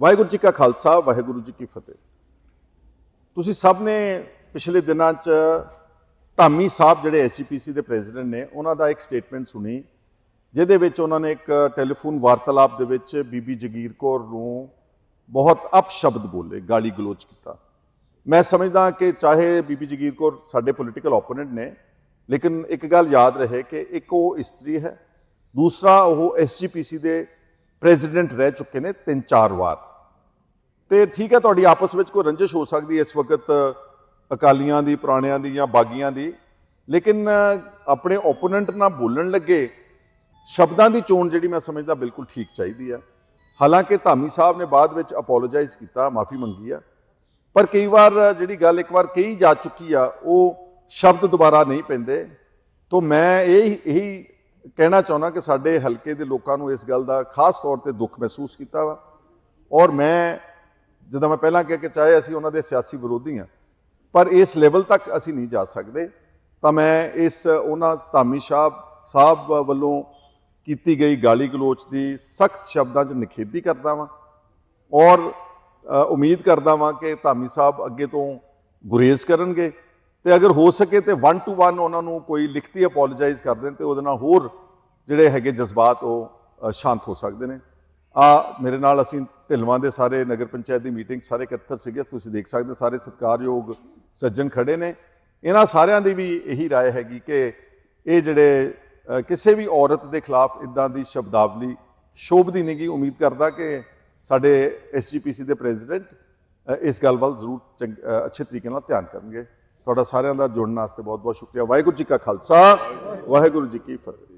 ਵਾਹਿਗੁਰੂ ਜੀ ਕਾ ਖਾਲਸਾ, ਵਾਹਿਗੁਰੂ ਜੀ ਕੀ ਫਤਿਹ। ਤੁਸੀਂ ਸਭ ਨੇ ਪਿਛਲੇ ਦਿਨਾਂ 'ਚ ਧਾਮੀ ਸਾਹਿਬ ਜਿਹੜੇ ਐਸਜੀਪੀਸੀ ਦੇ ਪ੍ਰੈਜ਼ੀਡੈਂਟ ਨੇ, ਉਹਨਾਂ ਦਾ ਇੱਕ ਸਟੇਟਮੈਂਟ ਸੁਣੀ, ਜਿਹਦੇ ਵਿੱਚ ਉਹਨਾਂ ਨੇ ਇੱਕ ਟੈਲੀਫੋਨ ਵਾਰਤਾਲਾਪ ਦੇ ਵਿੱਚ ਬੀਬੀ ਜਗੀਰ ਕੌਰ ਨੂੰ ਬਹੁਤ ਅਪਸ਼ਬਦ ਬੋਲੇ, ਗਾਲੀ ਗਲੋਚ ਕੀਤਾ। ਮੈਂ ਸਮਝਦਾ ਕਿ ਚਾਹੇ ਬੀਬੀ ਜਗੀਰ ਕੌਰ ਸਾਡੇ ਪੋਲੀਟੀਕਲ ਓਪੋਨੈਂਟ ਨੇ, ਲੇਕਿਨ ਇੱਕ ਗੱਲ ਯਾਦ ਰਹੇ ਕਿ ਇੱਕ ਉਹ ਇਸਤਰੀ ਹੈ, ਦੂਸਰਾ ਉਹ ਐਸਜੀਪੀਸੀ ਦੇ ਪ੍ਰੈਜ਼ੀਡੈਂਟ ਰਹਿ ਚੁੱਕੇ ਨੇ ਤਿੰਨ ਚਾਰ ਵਾਰ। ਤੇ ਠੀਕ ਹੈ, ਤੁਹਾਡੀ ਆਪਸ ਵਿੱਚ ਕੋਈ ਰੰਜਿਸ਼ ਹੋ ਸਕਦੀ ਹੈ ਇਸ ਵਕਤ ਅਕਾਲੀਆਂ ਦੀ, ਪੁਰਾਣਿਆਂ ਦੀ ਜਾਂ ਬਾਗੀਆਂ ਦੀ। ਲੇਕਿਨ ਆਪਣੇ ਓਪੋਨੈਂਟ ਨਾਲ ਬੋਲਣ ਲੱਗੇ, ਸ਼ਬਦਾਂ ਦੀ ਚੋਣ ਜਿਹੜੀ ਮੈਂ ਸਮਝਦਾ ਬਿਲਕੁਲ ਠੀਕ ਚਾਹੀਦੀ ਆ ਹਾਲਾਂਕਿ ਧਾਮੀ ਸਾਹਿਬ ਨੇ ਬਾਅਦ ਵਿੱਚ ਅਪੋਲੋਜਾਈਜ਼ ਕੀਤਾ, ਮਾਫੀ ਮੰਗੀ ਆ। ਪਰ ਕਈ ਵਾਰ ਜਿਹੜੀ ਗੱਲ ਇੱਕ ਵਾਰ ਕਹੀ ਜਾ ਚੁੱਕੀ ਆ, ਉਹ ਸ਼ਬਦ ਦੁਬਾਰਾ ਨਹੀਂ ਪੈਂਦੇ। ਤੋਂ ਮੈਂ ਇਹ ਇਹੀ ਕਹਿਣਾ ਚਾਹੁੰਦਾ ਕਿ ਸਾਡੇ ਹਲਕੇ ਦੇ ਲੋਕਾਂ ਨੂੰ ਇਸ ਗੱਲ ਦਾ ਖਾਸ ਤੌਰ ਤੇ ਦੁੱਖ ਮਹਿਸੂਸ ਕੀਤਾ ਵਾ। ਔਰ ਮੈਂ ਜਦੋਂ ਮੈਂ ਪਹਿਲਾਂ ਕਿਹਾ ਕਿ ਚਾਹੇ ਅਸੀਂ ਉਹਨਾਂ ਦੇ ਸਿਆਸੀ ਵਿਰੋਧੀ ਹਾਂ, ਪਰ ਇਸ ਲੈਵਲ ਤੱਕ ਅਸੀਂ ਨਹੀਂ ਜਾ ਸਕਦੇ, ਤਾਂ ਮੈਂ ਇਸ ਉਹਨਾਂ ਧਾਮੀ ਸਾਹਿਬ ਸਾਹਿਬ ਵੱਲੋਂ ਕੀਤੀ ਗਈ ਗਾਲੀ ਗਲੋਚ ਦੀ ਸਖਤ ਸ਼ਬਦਾਂ 'ਚ ਨਿਖੇਧੀ ਕਰਦਾ ਵਾਂ ਔਰ ਉਮੀਦ ਕਰਦਾ ਵਾਂ ਕਿ ਧਾਮੀ ਸਾਹਿਬ ਅੱਗੇ ਤੋਂ ਗੁਰੇਜ਼ ਕਰਨਗੇ ਤੇ ਅਗਰ ਹੋ ਸਕੇ ਤੇ 1 ਟੂ 1 ਉਹਨਾਂ ਨੂੰ ਕੋਈ ਲਿਖਤੀ ਅਪੋਲੋਜਾਈਜ਼ ਕਰ ਦੇਣ ਤੇ ਉਹਦੇ ਨਾਲ ਹੋਰ ਜਿਹੜੇ ਹੈਗੇ ਜਜ਼ਬਾਤ ਉਹ ਸ਼ਾਂਤ ਹੋ ਸਕਦੇ ਨੇ। ਆ ਮੇਰੇ ਨਾਲ ਅਸੀਂ ਢਿਲਵਾਂ ਦੇ ਸਾਰੇ ਨਗਰ ਪੰਚਾਇਤ ਦੀ ਮੀਟਿੰਗ ਸਾਰੇ ਇਕੱਠੇ ਸੀਗੇ ਤੁਸੀਂ ਦੇਖ ਸਕਦੇ ਹੋ, ਸਾਰੇ ਸਤਿਕਾਰਯੋਗ ਸੱਜਣ ਖੜੇ ਨੇ ਇਹਨਾਂ ਸਾਰਿਆਂ ਦੀ ਵੀ ਇਹੀ رائے ਹੈਗੀ ਕਿ ਇਹ ਜਿਹੜੇ ਅ, ਕਿਸੇ ਵੀ ਔਰਤ ਦੇ ਖਿਲਾਫ ਇਦਾਂ ਦੀ ਸ਼ਬਦਾਵਲੀ ਸ਼ੋਭਦੀ ਨਹੀਂ ਗੀ ਉਮੀਦ ਕਰਦਾ ਕਿ ਸਾਡੇ ਐਸਜੀਪੀਸੀ ਦੇ ਪ੍ਰੈਜ਼ੀਡੈਂਟ ਇਸ ਗੱਲ ਵੱਲ ਜ਼ਰੂਰ ਚੰਗ- ਅ, ਅੱਛੇ ਤਰੀਕੇ ਨਾਲ ਧਿਆਨ ਕਰਨਗੇ ਤੁਹਾਡਾ ਸਾਰਿਆਂ ਦਾ ਜੁੜਨ ਵਾਸਤੇ ਬਹੁਤ ਬਹੁਤ ਸ਼ੁਕਰੀਆ ਵਾਹਿਗੁਰੂ ਜੀ ਕਾ ਖਾਲਸਾ ਵਾਹਿਗੁਰੂ ਜੀ ਕੀ ਫਤਿਹ